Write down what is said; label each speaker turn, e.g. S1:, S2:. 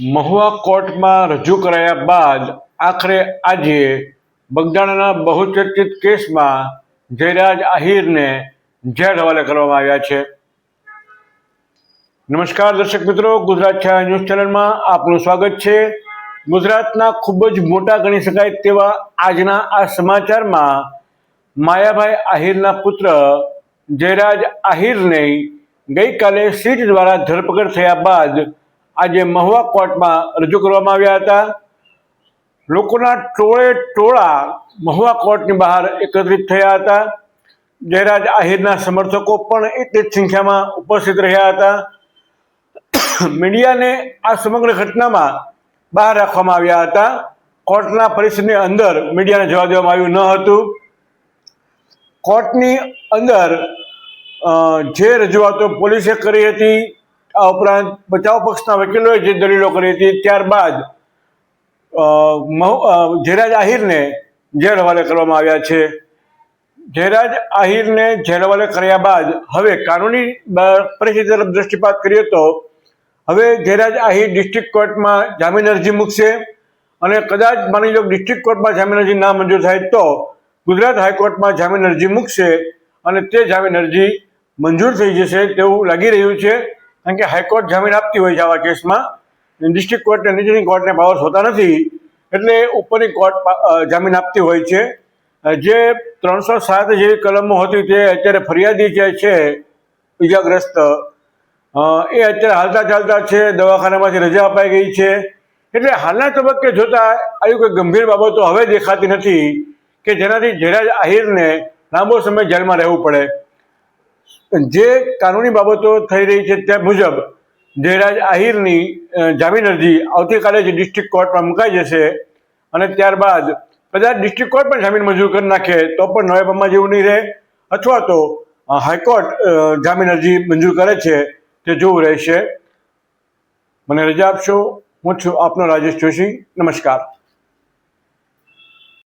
S1: મહુવા કોર્ટમાં રજૂ કરાયા બાદ આખરે આજે બગદાણાના બહુચર્ચિત કેસમાં જયરાજ આહિરને જેલ હવાલે કરવામાં આવ્યા છે. નમસ્કાર દર્શક મિત્રો, ગુજરાત છાયા ન્યૂઝ ચેનલમાં આપનું સ્વાગત છે. ગુજરાતના ખૂબ જ મોટા ગણી શકાય તેવા આજના આ સમાચારમાં માયાભાઈ આહિરના પુત્ર જયરાજ આહિરને ગઈકાલે સીટ દ્વારા ધરપકડ થયા બાદ આજે મહુવા કોર્ટમાં રજૂ કરવામાં આવ્યા હતા. લોકોના ટોળે ટોળા મહુવા કોર્ટની બહાર એકત્રિત થયા હતા. જયરાજ આહિરના સમર્થકો પણ એટલી જ સંખ્યામાં ઉપસ્થિત રહ્યા હતા. મીડિયાને આ સમગ્ર ઘટનામાં બહાર રાખવામાં આવ્યા હતા. કોર્ટના પરિસરની અંદર મીડિયાને જવા દેવામાં આવ્યું ન હતું. કોર્ટની અંદર જે રજૂઆતો પોલીસે કરી હતી આ ઉપરાંત બચાવ પક્ષના વકીલોએ જે દલીલો કરી હતી, ત્યારબાદ જયરાજ આહિરને જેલ હવાલે કરવામાં આવ્યા છે. જયરાજ આહિરને જેલ હવાલે કર્યા બાદ, હવે કાનૂની પરિસ્થિતિ તરફ દૃષ્ટિપાત કરીએ તો, હવે જયરાજ આહિર ડિસ્ટ્રિક્ટ કોર્ટમાં જામીન અરજી મૂકશે અને કદાચ માની લો ડિસ્ટ્રિક્ટ કોર્ટમાં જામીન અરજી ના મંજૂર થાય તો ગુજરાત હાઈકોર્ટમાં જામીન અરજી મૂકશે અને તે જામીન અરજી મંજૂર થઈ જશે તેવું લાગી રહ્યું છે. કારણ કે હાઈકોર્ટ જામીન આપતી હોય છે આવા કેસમાં ડિસ્ટ્રિક્ટ કોર્ટને નીચેની કોર્ટને પાવર્સ હોતા નથી, એટલે ઉપરની કોર્ટ જામીન આપતી હોય છે. જે ત્રણસો સાત જેવી કલમો હતી તે અત્યારે ફરિયાદી જે છે, ઇજાગ્રસ્ત એ અત્યારે હાલતા ચાલતા છે, દવાખાનામાંથી રજા અપાઈ ગઈ છે. એટલે હાલના તબક્કે જોતા આવી કોઈ ગંભીર બાબતો હવે દેખાતી નથી કે જેનાથી જયરાજ આહિરને લાંબો સમય જેલમાં રહેવું પડે. જે કાનૂની બાબતો થઈ રહી છે તે મુજબ જયરાજ આહિરની જામીન અરજી આવતીકાલે જ ડિસ્ટ્રિક્ટ કોર્ટમાં મુકાઈ જશે અને ત્યારબાદ કદાચ ડિસ્ટ્રિક્ટ કોર્ટ પણ જામીન મંજૂર કરી નાખે તો પણ નવેમ્બરમાં જેવું નહીં રહે અથવા તો હાઈકોર્ટ જામીન અરજી મંજૂર કરે છે તે જોવું રહેશે. મને રજા આપશો. હું છું આપનો રાજેશ જોશી. નમસ્કાર.